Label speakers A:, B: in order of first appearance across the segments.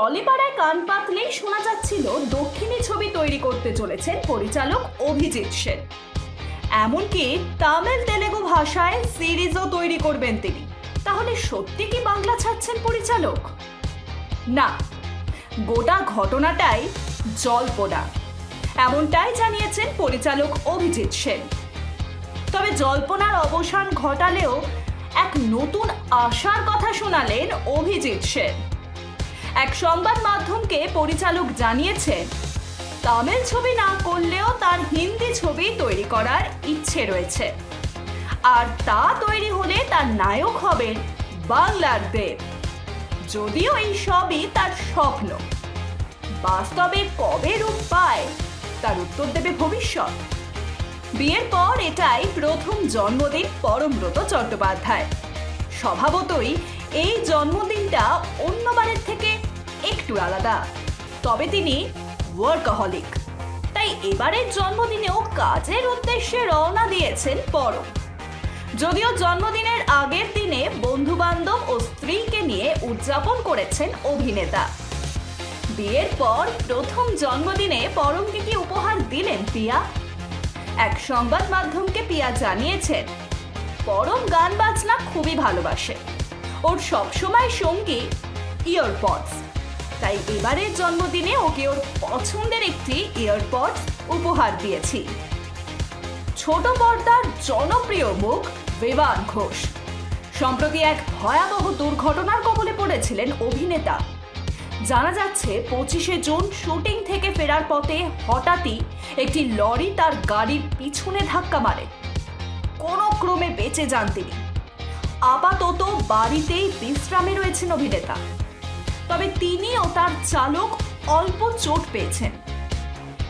A: টলিপাড়ায় কান পাতলেই শোনা যাচ্ছিল, দক্ষিণী ছবি তৈরি করতে চলেছেন পরিচালক অভিজিৎ সেন। এমনকি তামিল তেলেগু ভাষায় সিরিজও তৈরি করবেন তিনি। তাহলে সত্যি কি বাংলা ছাড়ছেন পরিচালক? না, গোটা ঘটনাটাই জল্পনা। এমনটাই জানিয়েছেন পরিচালক অভিজিৎ সেন। তবে জল্পনার অবসান ঘটালেও এক নতুন আশার কথা শোনালেন অভিজিৎ সেন। এক সংবাদ মাধ্যমকে পরিচালক জানিয়েছে, তামিল ছবি না করলেও তার হিন্দি ছবি তৈরি করার ইচ্ছে রয়েছে। আর তা তৈরি হলে তার নায়ক হবেন বাংলার দেব যদিও এই সবই তার স্বপ্ন, বাস্তবে কবে রূপ পায় তার উত্তর দেবে ভবিষ্যৎ। বিয়ের পর এটাই প্রথম জন্মদিন পরমব্রত চট্টোপাধ্যায়। স্বভাবতই এই জন্মদিনটা অন্যবারের থেকে একটু আলাদা। তবে তিনি ওয়ার্কাহলিক তাই এবারের জন্মদিনেও কাজের উদ্দেশ্যে রওনা দিয়েছেন পরম। যদিও জন্মদিনের আগের দিনে বন্ধু বান্ধব ও স্ত্রীকে নিয়ে উদযাপন করেছেন অভিনেতা। বিয়ের পর প্রথম জন্মদিনে পরমকে কি উপহার দিলেন পিয়া? এক সংবাদ মাধ্যমকে পিয়া জানিয়েছেন, পরম গান বাজনা খুবই ভালোবাসে। ওর সবসময় সঙ্গী ইয়ারপডস তাই এবারের জন্মদিনে ওকে ওর পছন্দের একটি ইয়ারপডস উপহার দিয়েছি। ছোট পর্দার জনপ্রিয় মুখ বিমান ঘোষ। সম্প্রতি এক ভয়াবহ দুর্ঘটনার কবলে পড়েছিলেন অভিনেতা। জানা যাচ্ছে, পঁচিশে জুন শুটিং থেকে ফেরার পথে হঠাৎই একটি লরি তার গাড়ির পিছনে ধাক্কা মারে। কোনো ক্রমে বেঁচে যান তিনি। আপাতত বাড়িতেই বিশ্রামে রয়েছেন অভিনেতা। তবে তিনি ও তার চালক অল্প চোট পেয়েছেন।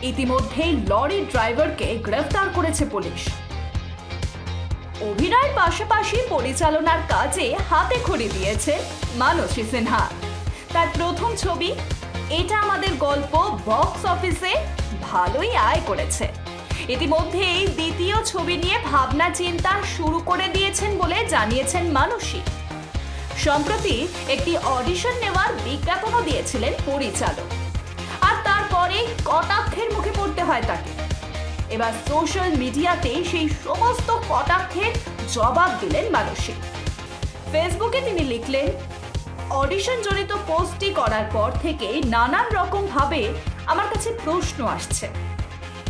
A: ইতিমধ্যেই লরি ড্রাইভারকে গ্রেফতার করেছে পুলিশ। অভিনয়ের পাশাপাশি পরিচালনার কাজে হাতে খড়ি দিয়েছে মানসী সিনহা। তার প্রথম ছবি, এটা আমাদের গল্প বক্স অফিসে ভালোই আয় করেছে। ইতিমধ্যেই দ্বিতীয় ছবি নিয়ে ভাবনা চিন্তা শুরু করে দিয়েছেন বলে জানিয়েছেন মানসী। সম্প্রতি একটি অডিশন নেওয়ার বিজ্ঞাপনও দিয়েছিলেন পরিচালক। আর তারপরে কটাক্ষের মুখে পড়তে হয় তাকে। এবার সোশ্যাল মিডিয়াতে সেই সমস্ত কটাক্ষের জবাব দিলেন মানসী ফেসবুকে তিনি লিখলেন অডিশন জড়িত পোস্টটি করার পর থেকে নানান রকম ভাবে আমার কাছে প্রশ্ন আসছে।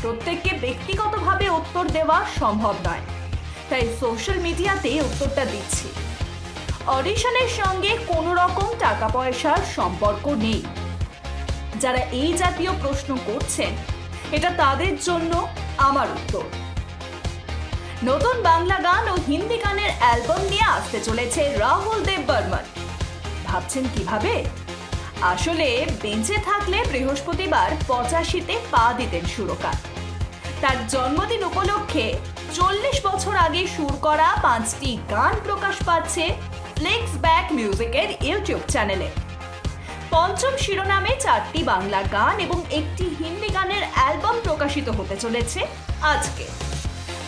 A: প্রত্যেককে ব্যক্তিগতভাবে উত্তর দেওয়া সম্ভব নয়। তাই সোশ্যাল মিডিয়াতে উত্তরটা দিচ্ছি। অডিশনের সঙ্গে কোনো রকম টাকা পয়সার সম্পর্ক নেই। যারা এই জাতীয় প্রশ্ন করছেন, এটা তাদের জন্য আমার উত্তর। নতুন বাংলা গান ও হিন্দি গানের অ্যালবাম নিয়ে আসতে চলেছে রাহুল দেব বর্মন। ভাবছেন কীভাবে? আসলে বেঁচে থাকলে বৃহস্পতিবার পঁচাশিতে পা দিতেন সুরকার। তার জন্মদিন উপলক্ষে চল্লিশ বছর আগে সুর করা পাঁচটি গান প্রকাশ পাচ্ছে ফ্লেক্স ব্যাক মিউজিকের ইউটিউব চ্যানেলে পঞ্চম শিরোনামে চারটি বাংলা গান এবং একটি হিন্দি গানের অ্যালবাম প্রকাশিত হতে চলেছে আজকে।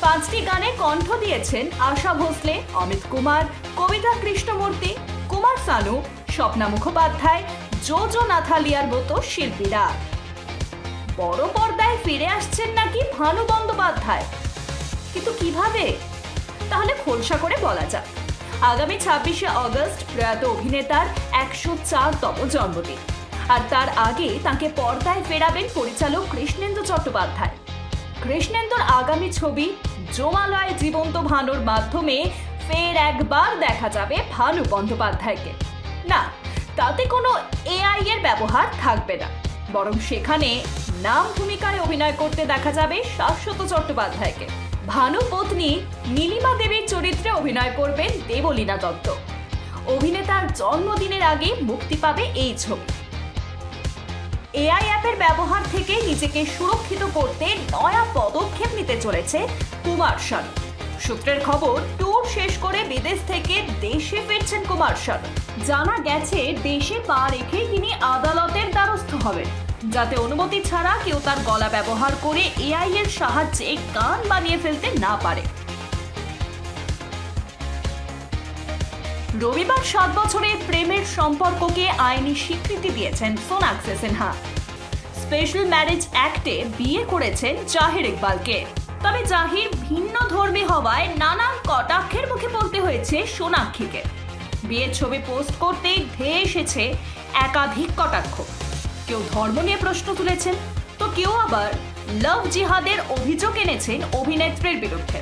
A: পাঁচটি গানে কণ্ঠ দিয়েছেন আশা ভোসলে, অমিত কুমার, কবিতা কৃষ্ণমূর্তি, কুমার সানু, স্বপ্না মুখোপাধ্যায়, জোজো নাথালিয়ার মতো শিল্পীরা। বড় পর্দায় ফিরে আসছেন নাকি ভানু বন্দ্যোপাধ্যায়? কিন্তু কীভাবে? তাহলে খোলসা করে বলা যাক। আগামী ছাব্বিশে অগস্ট প্রয়াত অভিনেতার একশো চারতম জন্মদিন। আর তার আগে তাকে পর্দায় ফেরাবেন পরিচালক কৃষ্ণেন্দু চট্টোপাধ্যায়। কৃষ্ণেন্দুর আগামী ছবি জমালয় জীবন্ত ভানুর মাধ্যমে ফের একবার দেখা যাবে ভানু বন্দ্যোপাধ্যায়কে। না, তাতে কোনো এআই এর ব্যবহার থাকবে না। বরং সেখানে নাম ভূমিকায় অভিনয় করতে দেখা যাবে শাশ্বত চট্টোপাধ্যায়কে। ভানু পত্নী নীলিমা দেবীর চরিত্রে অভিনয় করবেন দেবলীনা দত্ত। অভিনেতার জন্মদিনের আগে মুক্তি পাবে এই ছবি। এআই অ্যাপের ব্যবহার থেকে নিজেকে সুরক্ষিত করতে নয়া পদক্ষেপ নিতে চলেছে কুমার শানু। সূত্রের খবর, ট্যুর শেষ করে বিদেশ থেকে দেশে ফিরছেন কুমার শানু। জানা গেছে, দেশে পা রেখেই তিনি আদালতের হবেন যাতে অনুমতি ছাড়া কেউ তার গলা ব্যবহার করে এআই এর সাহায্যে গান বানিয়ে ফেলতে না পারে। রবিবার সাত বছরের প্রেমের সম্পর্ককে আইনি স্বীকৃতি দিয়েছেন সোনাক্ষী সিনহা স্পেশাল ম্যারেজ অ্যাক্টে বিয়ে করেছেন জাহির ইকবালকে। তবে জাহির ভিন্ন ধর্মী হওয়ায় নানান কটাক্ষের মুখে পড়তে হয়েছে সোনাক্ষীকে। বিয়ের ছবি পোস্ট করতেই ধেয়ে এসেছে একাধিক কটাক্ষ। কেউ ধর্ম নিয়ে প্রশ্ন তুলেছেন, তো কেউ আবার লাভ জিহাদের অভিযোগ এনেছেন অভিনেত্রীর বিরুদ্ধে।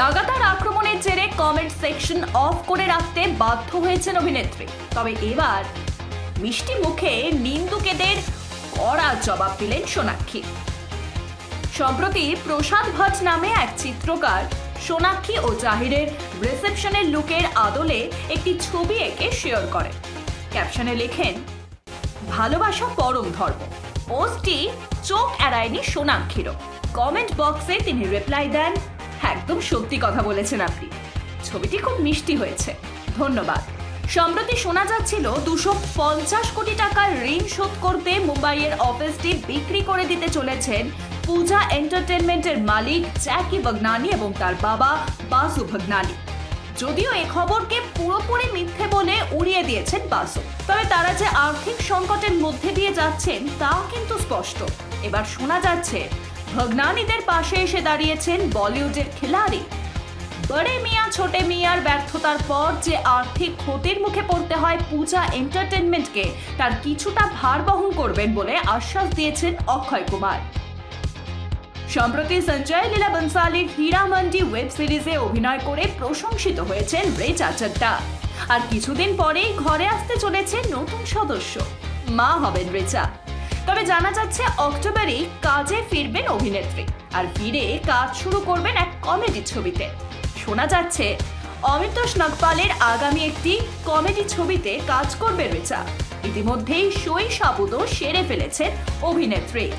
A: লাগাতার আক্রমণের জেরে কমেন্ট সেকশন অফ করে রাখতে বাধ্য হয়েছেন অভিনেত্রী। তবে এবার মিষ্টি মুখে নিন্দুকেদের কড়া জবাব দিলেন সোনাক্ষী। সম্প্রতি প্রসাদ ভট্ট নামে এক চিত্রকার সোনাক্ষী ও জাহিরের রিসেপশনের লুকের আদলে একটি ছবি এঁকে শেয়ার করে ক্যাপশনে লেখেন ভালোবাসা পরম ধর্ম। পোস্টটি চোখ এড়ায়নি সোনাক্ষীরও। কমেন্ট বক্সে তিনি রিপ্লাই দেন, একদম সত্যি কথা বলেছেন আপনি। ছবিটি খুব মিষ্টি হয়েছে। ধন্যবাদ। সম্প্রতি শোনা যাচ্ছিল, দুশো পঞ্চাশ কোটি টাকার ঋণ শোধ করতে মুম্বাইয়ের অফিসটি বিক্রি করে দিতে চলেছেন পূজা এন্টারটেনমেন্টের মালিক জ্যাকি ভগনানি এবং তার বাবা বাসু ভগনানি। যদিও এ খবরকে পুরোপুরি মিথ্যে বলে উড়িয়ে দিয়েছেন বাসু। তবে তারা যে আর্থিক সংকটের মধ্যে দিয়ে যাচ্ছেন, তাও কিন্তু স্পষ্ট। এবার শোনা যাচ্ছে, ভগনানীদের পাশে এসে দাঁড়িয়েছেন বলিউডের খিলাড়ি। বড়ে মিয়া, ছোটে মিয়ার ব্যর্থতার পর যে আর্থিক ক্ষতির মুখে পড়তে হয় পূজা এন্টারটেনমেন্টকে, তার কিছুটা ভার বহন করবেন বলে আশ্বাস দিয়েছেন অক্ষয় কুমার। সম্প্রতি সঞ্জয় লীলা বনসালির হীরা মান্ডি ওয়েব সিরিজে অভিনয় করে প্রশংসিত হয়েছেন রেচা চাড্ডা। আর কিছুদিন পরেই ঘরে আসতে চলেছে নতুন সদস্য। মা হবেন রেচা। তবে জানা যাচ্ছে অক্টোবরেই কাজে ফিরবেন অভিনেত্রী। আর ফিরে কাজ শুরু করবেন এক কমেডি ছবিতে। শোনা যাচ্ছে, অমিতোষ নাগপালের আগামী একটি কমেডি ছবিতে কাজ করবে রেচা। ইতিমধ্যেই সই সাবুদও সেরে ফেলেছেন অভিনেত্রী।